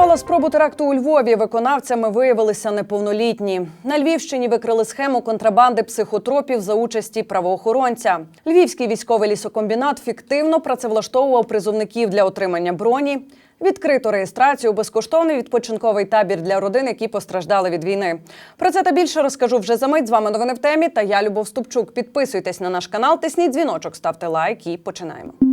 Зірвала спробу теракту у Львові. Виконавцями виявилися неповнолітні. На Львівщині викрили схему контрабанди психотропів за участі правоохоронця. Львівський військовий лісокомбінат фіктивно працевлаштовував призовників для отримання броні. Відкрито реєстрацію безкоштовний відпочинковий табір для родин, які постраждали від війни. Про це та більше розкажу вже за мить. З вами новини в темі. Та я Любов Ступчук. Підписуйтесь на наш канал, тисніть дзвіночок, ставте лайк і починаємо.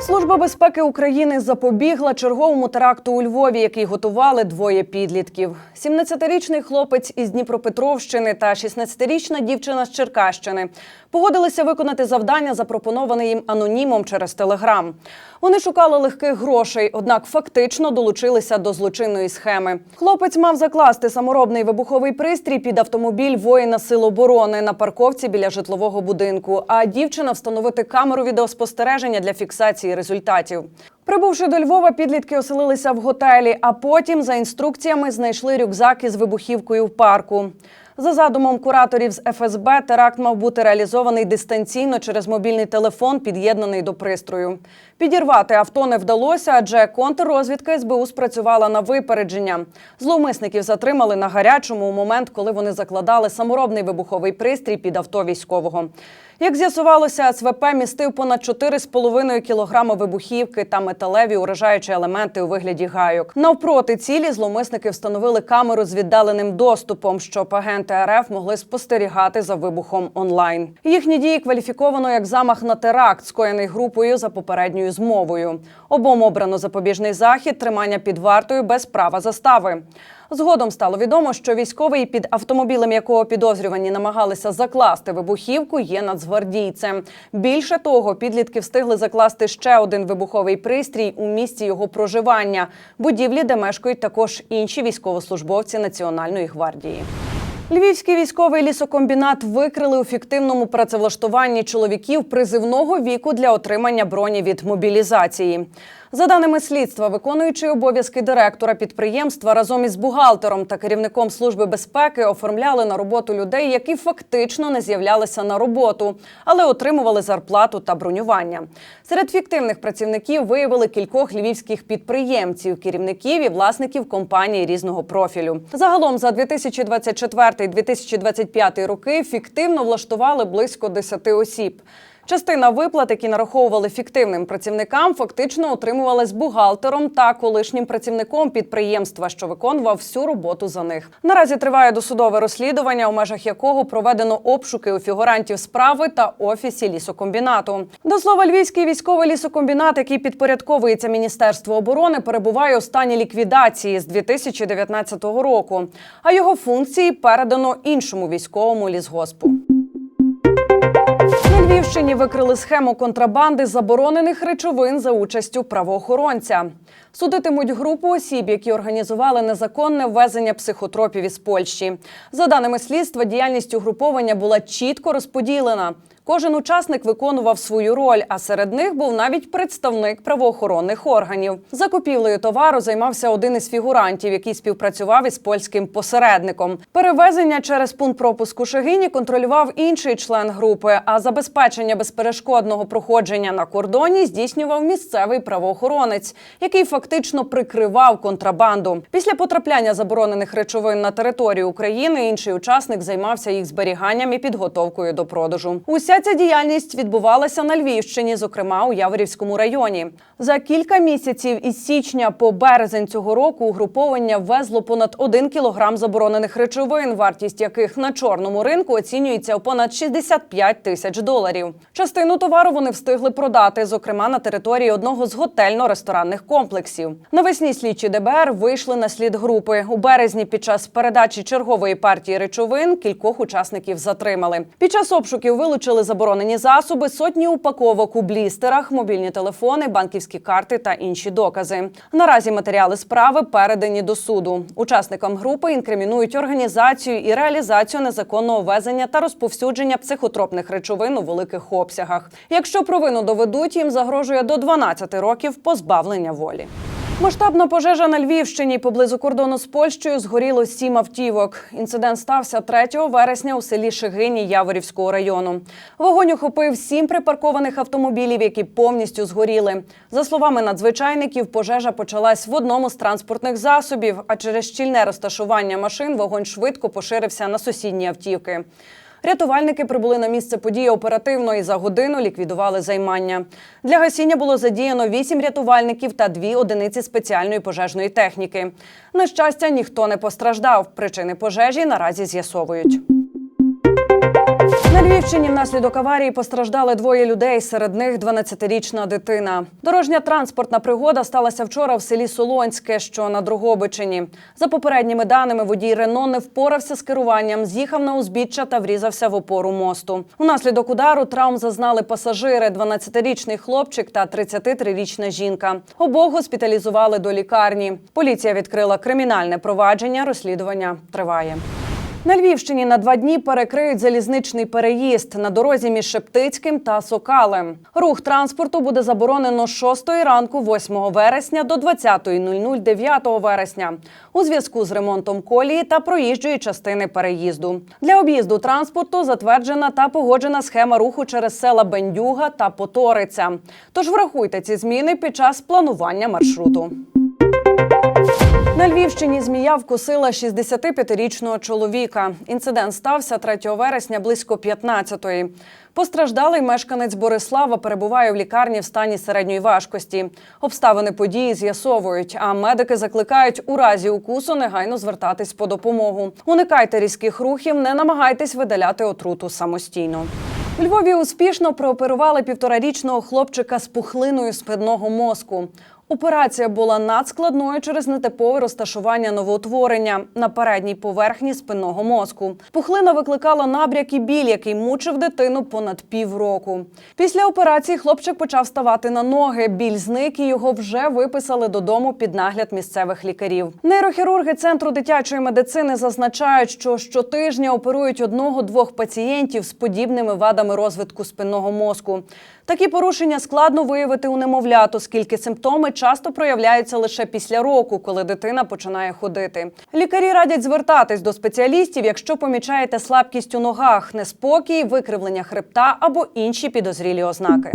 Служба безпеки України запобігла черговому теракту у Львові, який готували двоє підлітків: 17-річний хлопець із Дніпропетровщини та 16-річна дівчина з Черкащини погодилися виконати завдання, запропоноване їм анонімом через телеграм. Вони шукали легких грошей, однак фактично долучилися до злочинної схеми. Хлопець мав закласти саморобний вибуховий пристрій під автомобіль воїна Сил оборони на парковці біля житлового будинку. А дівчина встановити камеру відеоспостереження для фіксації результатів. Прибувши до Львова, підлітки оселилися в готелі, а потім, за інструкціями, знайшли рюкзак із вибухівкою в парку. За задумом кураторів з ФСБ, теракт мав бути реалізований дистанційно через мобільний телефон, під'єднаний до пристрою. Підірвати авто не вдалося, адже контррозвідка СБУ спрацювала на випередження. Зловмисників затримали на гарячому у момент, коли вони закладали саморобний вибуховий пристрій під авто військового. Як з'ясувалося, СВП містив понад 4,5 кілограми вибухівки та металеві уражаючі елементи у вигляді гайок. Навпроти цілі зловмисники встановили камеру з віддаленим доступом, щоб агенти РФ могли спостерігати за вибухом онлайн. Їхні дії кваліфіковано як замах на теракт, скоєний групою за попередньою змовою. Обом обрано запобіжний захід, тримання під вартою без права застави. Згодом стало відомо, що військовий, під автомобілем якого підозрювані намагалися закласти вибухівку, є нацгвардійцем. Більше того, підлітки встигли закласти ще один вибуховий пристрій у місці його проживання будівлі, де мешкають також інші військовослужбовці Національної гвардії. Львівський військовий лісокомбінат викрили у фіктивному працевлаштуванні чоловіків призивного віку для отримання броні від мобілізації. За даними слідства, виконуючий обов'язки директора підприємства разом із бухгалтером та керівником служби безпеки оформляли на роботу людей, які фактично не з'являлися на роботу, але отримували зарплату та бронювання. Серед фіктивних працівників виявили кількох львівських підприємців, керівників і власників компаній різного профілю. Загалом за 2024-2025 роки фіктивно влаштували близько 10 осіб. Частина виплат, які нараховували фіктивним працівникам, фактично отримували з бухгалтером та колишнім працівником підприємства, що виконував всю роботу за них. Наразі триває досудове розслідування, у межах якого проведено обшуки у фігурантів справи та офісі лісокомбінату. До слова, львівський військовий лісокомбінат, який підпорядковується Міністерству оборони, перебуває у стані ліквідації з 2019 року. А його функції передано іншому військовому лісгоспу. Львівщині викрили схему контрабанди заборонених речовин за участю правоохоронця. Судитимуть групу осіб, які організували незаконне ввезення психотропів із Польщі. За даними слідства, діяльність угруповання була чітко розподілена. Кожен учасник виконував свою роль, а серед них був навіть представник правоохоронних органів. Закупівлею товару займався один із фігурантів, який співпрацював із польським посередником. Перевезення через пункт пропуску Шегині контролював інший член групи. А забезпечення безперешкодного проходження на кордоні здійснював місцевий правоохоронець, який фактично прикривав контрабанду. Після потрапляння заборонених речовин на територію України інший учасник займався їх зберіганням і підготовкою до продажу. Уся ця діяльність відбувалася на Львівщині, зокрема у Яворівському районі. За кілька місяців із січня по березень цього року угруповання ввезло понад 1 кілограм заборонених речовин, вартість яких на чорному ринку оцінюється у понад 65 тисяч доларів. Частину товару вони встигли продати, зокрема на території одного з готельно-ресторанних комплексів. Навесні слідчі ДБР вийшли на слід групи. У березні під час передачі чергової партії речовин кількох учасників затримали. Під час обшуків вилучили заборонені засоби, сотні упаковок у блістерах, мобільні телефони, банківські карти та інші докази. Наразі матеріали справи передані до суду. Учасникам групи інкримінують організацію і реалізацію незаконного везення та розповсюдження психотропних речовин у великих обсягах. Якщо провину доведуть, їм загрожує до 12 років позбавлення волі. Масштабна пожежа на Львівщині поблизу кордону з Польщею згоріло сім автівок. Інцидент стався 3 вересня у селі Шигині Яворівського району. Вогонь охопив сім припаркованих автомобілів, які повністю згоріли. За словами надзвичайників, пожежа почалась в одному з транспортних засобів, а через щільне розташування машин вогонь швидко поширився на сусідні автівки. Рятувальники прибули на місце події оперативно і за годину ліквідували займання. Для гасіння було задіяно вісім рятувальників та дві одиниці спеціальної пожежної техніки. На щастя, ніхто не постраждав. Причини пожежі наразі з'ясовують. На Львівщині внаслідок аварії постраждали двоє людей. Серед них 12-річна дитина. Дорожня транспортна пригода сталася вчора в селі Солонське, що на Дрогобичині. За попередніми даними, водій Рено не впорався з керуванням, з'їхав на узбіччя та врізався в опору мосту. Унаслідок удару травм зазнали пасажири: 12-річний хлопчик та 33-річна жінка. Обох госпіталізували до лікарні. Поліція відкрила кримінальне провадження. Розслідування триває. На Львівщині на два дні перекриють залізничний переїзд на дорозі між Шептицьким та Сокалем. Рух транспорту буде заборонено з 6 ранку 8 вересня до 20.00 9 вересня у зв'язку з ремонтом колії та проїжджої частини переїзду. Для об'їзду транспорту затверджена та погоджена схема руху через села Бендюга та Поториця. Тож врахуйте ці зміни під час планування маршруту. На Львівщині змія вкусила 65-річного чоловіка. Інцидент стався 3 вересня близько 15-ї. Постраждалий мешканець Борислава перебуває в лікарні в стані середньої важкості. Обставини події з'ясовують, а медики закликають у разі укусу негайно звертатись по допомогу. Уникайте різких рухів, не намагайтесь видаляти отруту самостійно. У Львові успішно прооперували півторарічного хлопчика з пухлиною спинного мозку. Операція була надскладною через нетипове розташування новоутворення на передній поверхні спинного мозку. Пухлина викликала набряк і біль, який мучив дитину понад півроку. Після операції хлопчик почав ставати на ноги. Біль зник і його вже виписали додому під нагляд місцевих лікарів. Нейрохірурги центру дитячої медицини зазначають, що щотижня оперують одного-двох пацієнтів з подібними вадами розвитку спинного мозку. Такі порушення складно виявити у немовлят, оскільки симптоми часто проявляються лише після року, коли дитина починає ходити. Лікарі радять звертатись до спеціалістів, якщо помічаєте слабкість у ногах, неспокій, викривлення хребта або інші підозрілі ознаки.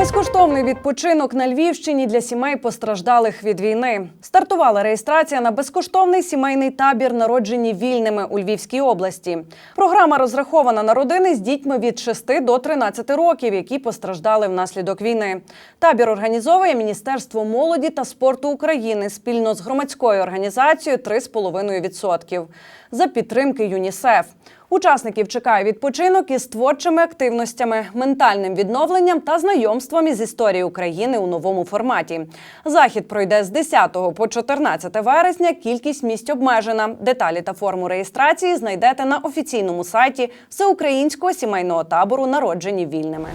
Безкоштовний відпочинок на Львівщині для сімей постраждалих від війни. Стартувала реєстрація на безкоштовний сімейний табір народжені вільними у Львівській області. Програма розрахована на родини з дітьми від 6 до 13 років, які постраждали внаслідок війни. Табір організовує Міністерство молоді та спорту України спільно з громадською організацією «3,5% за підтримки ЮНІСЕФ. Учасників чекає відпочинок із творчими активностями, ментальним відновленням та знайомством із історією України у новому форматі. Захід пройде з 10 по 14 вересня. Кількість місць обмежена. Деталі та форму реєстрації знайдете на офіційному сайті Всеукраїнського сімейного табору Народжені вільними.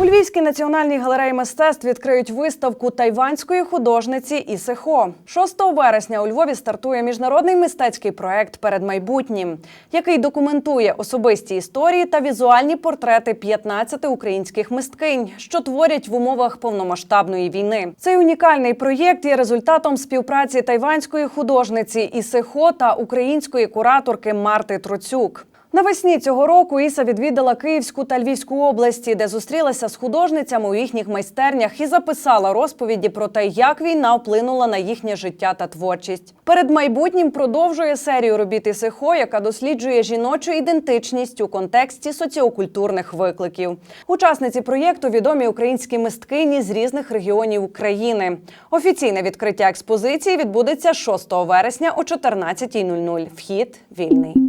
У Львівській національній галереї мистецтв відкриють виставку тайванської художниці Ісихо. 6 вересня у Львові стартує міжнародний мистецький проект перед майбутнім, який документує особисті історії та візуальні портрети 15 українських мисткинь, що творять в умовах повномасштабної війни. Цей унікальний проєкт є результатом співпраці тайванської художниці Ісихо та української кураторки Марти Троцюк. Навесні цього року Іса відвідала Київську та Львівську області, де зустрілася з художницями у їхніх майстернях і записала розповіді про те, як війна вплинула на їхнє життя та творчість. Перед майбутнім продовжує серію робіт Ісихо, яка досліджує жіночу ідентичність у контексті соціокультурних викликів. Учасниці проєкту відомі українські мисткині з різних регіонів України. Офіційне відкриття експозиції відбудеться 6 вересня о 14.00. Вхід вільний.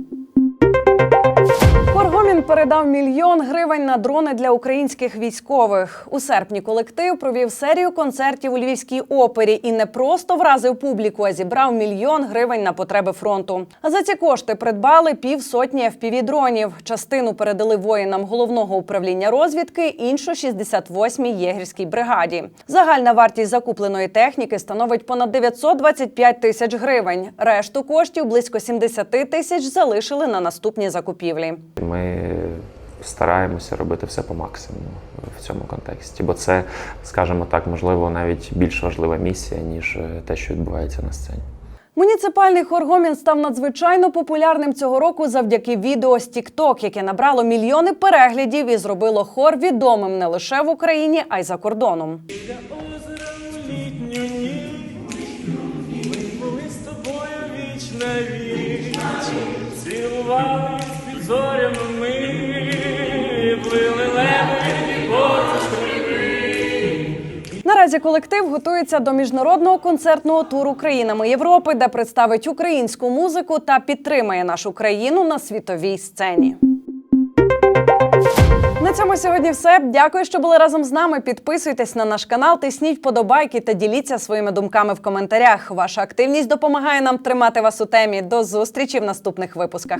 Коргомін передав мільйон гривень на дрони для українських військових. У серпні колектив провів серію концертів у Львівській опері і не просто вразив публіку, а зібрав мільйон гривень на потреби фронту. За ці кошти придбали півсотні fpv дронів. Частину передали воїнам головного управління розвідки, іншу 68-й єгерській бригаді. Загальна вартість закупленої техніки становить понад 925 тисяч гривень. Решту коштів близько 70 тисяч залишили на наступні закупівлі. Ми стараємося робити все по максимуму в цьому контексті. Бо це, скажімо так, можливо, навіть більш важлива місія, ніж е, те, що відбувається на сцені. Муніципальний хор Гомін став надзвичайно популярним цього року завдяки відео з TikTok, яке набрало мільйони переглядів і зробило хор відомим не лише в Україні, а й за кордоном. озером зорями ми Плили по Наразі колектив готується до міжнародного концертного туру країнами Європи, де представить українську музику та підтримає нашу країну на світовій сцені. На цьому сьогодні все. Дякую, що були разом з нами. Підписуйтесь на наш канал, тисніть вподобайки та діліться своїми думками в коментарях. Ваша активність допомагає нам тримати вас у темі. До зустрічі в наступних випусках.